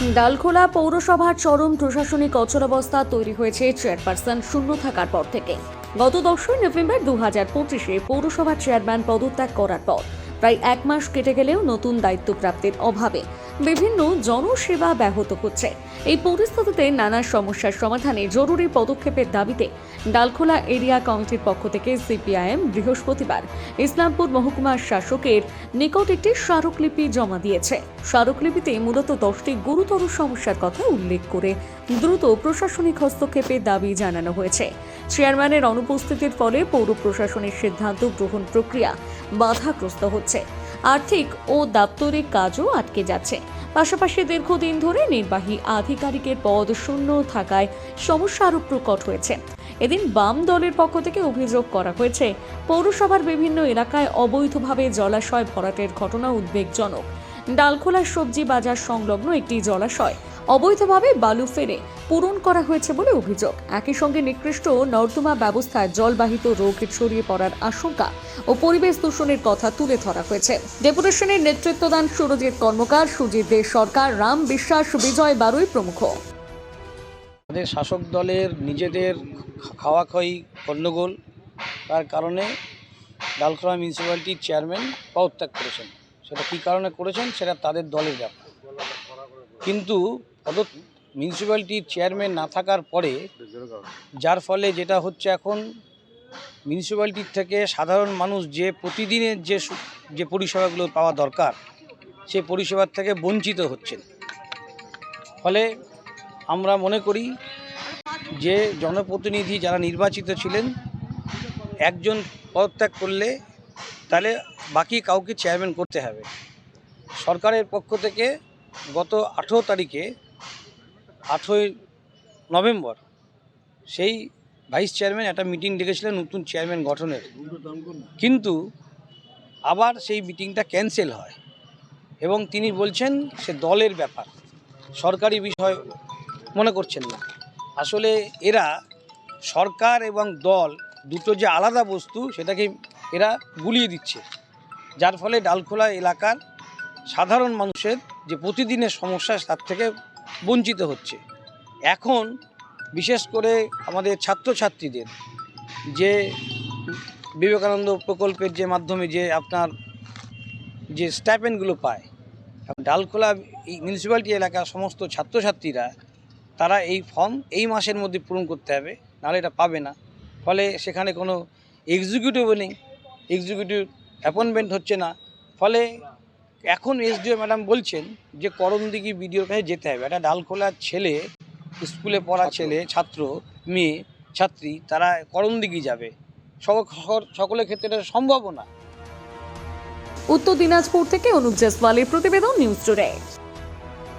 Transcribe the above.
ডালখোলা পৌরসভার চরম প্রশাসনিক অচলাবস্থা তৈরি হয়েছে চেয়ারপারসন শূন্য থাকার পর থেকে। গত দশই নভেম্বর দু হাজার পঁচিশে পৌরসভার চেয়ারম্যান পদত্যাগ করার পর। প্রায় এক মাস কেটে গেলেও নতুন দায়িত্ব প্রাপ্তির অভাবে। বিভিন্ন জনসেবা ব্যাহত হচ্ছে। এই পরিস্থিতিতে নানা সমস্যার সমাধানে জরুরি পদক্ষেপের দাবিতে ডালখোলা এরিয়া কমিটির পক্ষ থেকে সিপিআইএম বৃহস্পতিবার ইসলামপুর মহকুমার শাসকের নিকট একটি স্মারকলিপি জমা দিয়েছে। স্মারকলিপিতে মূলত দশটি গুরুতর সমস্যার কথা উল্লেখ করে দ্রুত প্রশাসনিক হস্তক্ষেপের দাবি জানানো হয়েছে। চেয়ারম্যানের অনুপস্থিতির ফলে পৌর প্রশাসনের সিদ্ধান্ত গ্রহণ প্রক্রিয়া বাধাগ্রস্ত হচ্ছে। আর্থিক ও দাপ্তরিক কাজও আটকে যাচ্ছে। পাশাপাশি দীর্ঘদিন ধরে নির্বাহী আধিকারিকের পদ শূন্য থাকায় সমস্যা আরও প্রকট হয়েছে। এদিন বাম দলের পক্ষ থেকে অভিযোগ করা হয়েছে, পৌরসভার বিভিন্ন এলাকায় অবৈধভাবে জলাশয় ভরাটের ঘটনা উদ্বেগজনক। ডালখোলা সবজি বাজার সংলগ্ন একটি জলাশয় অবৈধভাবে বালু ফেরে পূরণ করা হয়েছে বলে অভিযোগ। একই সঙ্গে নিকৃষ্ট নর্দমা ব্যবস্থায় জলবাহিত রোগ ছড়িয়ে পড়ার আশঙ্কা ও পরিবেশ দূষণের কথা তুলে ধরা হয়েছে। ডেপুটেশনের নেতৃত্ব দেন সুরজিৎ কর্মকার, সুজিত দে সরকার, রাম বিশ্বাস, বিজয় বারুই প্রমুখ। আমাদের শাসক দলের নিজেদের খাওয়াখাওয়ি গণ্ডগোল, তার কারণে ডালখোলা মিউনিসিপ্যালিটির চেয়ারম্যান পদত্যাগ করেছেন। সেটা কী কারণে করেছেন, সেটা তাদের দলের ব্যাপার। কিন্তু পদ মিউনিসিপ্যালিটির চেয়ারম্যান না থাকার পরে, যার ফলে যেটা হচ্ছে এখন মিউনিসিপ্যালিটির থেকে সাধারণ মানুষ যে প্রতিদিনের যে যে পরিষেবাগুলো পাওয়া দরকার, সেই পরিষেবার থেকে বঞ্চিত হচ্ছেন। ফলে আমরা মনে করি যে জনপ্রতিনিধি যারা নির্বাচিত ছিলেন, একজন পদত্যাগ করলে তাহলে বাকি কাউকে চেয়ারম্যান করতে হবে। সরকারের পক্ষ থেকে গত আঠেরো তারিখে আঠেরোই নভেম্বর। সেই ভাইস চেয়ারম্যান একটা মিটিং ডেকেছিলেন নতুন চেয়ারম্যান গঠনের। কিন্তু আবার সেই মিটিংটা ক্যান্সেল হয় এবং তিনি বলছেন সে দলের ব্যাপার। সরকারি বিষয় মনে করছেন না। আসলে এরা সরকার এবং দল দুটো যে আলাদা বস্তু, সেটাকে এরা গুলিয়ে দিচ্ছে। যার ফলে ডালখোলা এলাকার সাধারণ মানুষের যে প্রতিদিনের সমস্যা, তার থেকে বঞ্চিত হচ্ছে। এখন বিশেষ করে আমাদের ছাত্রছাত্রীদের যে বিবেকানন্দ প্রকল্পের যে মাধ্যমে যে আপনার যে স্টাইপেন্ডগুলো পায় ডালখোলা মিউনিসিপ্যালিটি এলাকার সমস্ত ছাত্রছাত্রীরা, তারা এই ফর্ম এই মাসের মধ্যে পূরণ করতে হবে, নাহলে এটা পাবে না। ফলে সেখানে কোনো এক্সিকিউটিভও নেই এক্সিকিউটিভ অ্যাপয়েন্টমেন্ট হচ্ছে না। ফলে এখন এসডিও ম্যাডাম বলছেন যে করণদিঘি বিডিওর কাছে যেতে হবে। একটা ডালখোলার ছেলে স্কুলে পড়া ছেলে ছাত্র মেয়ে ছাত্রী তারা করণদিঘি যাবে। সক- সকলের ক্ষেত্রে এটা সম্ভবও না। উত্তর দিনাজপুর থেকে অনুপ জেসওয়ালের প্রতিবেদন নিউজ টুডে।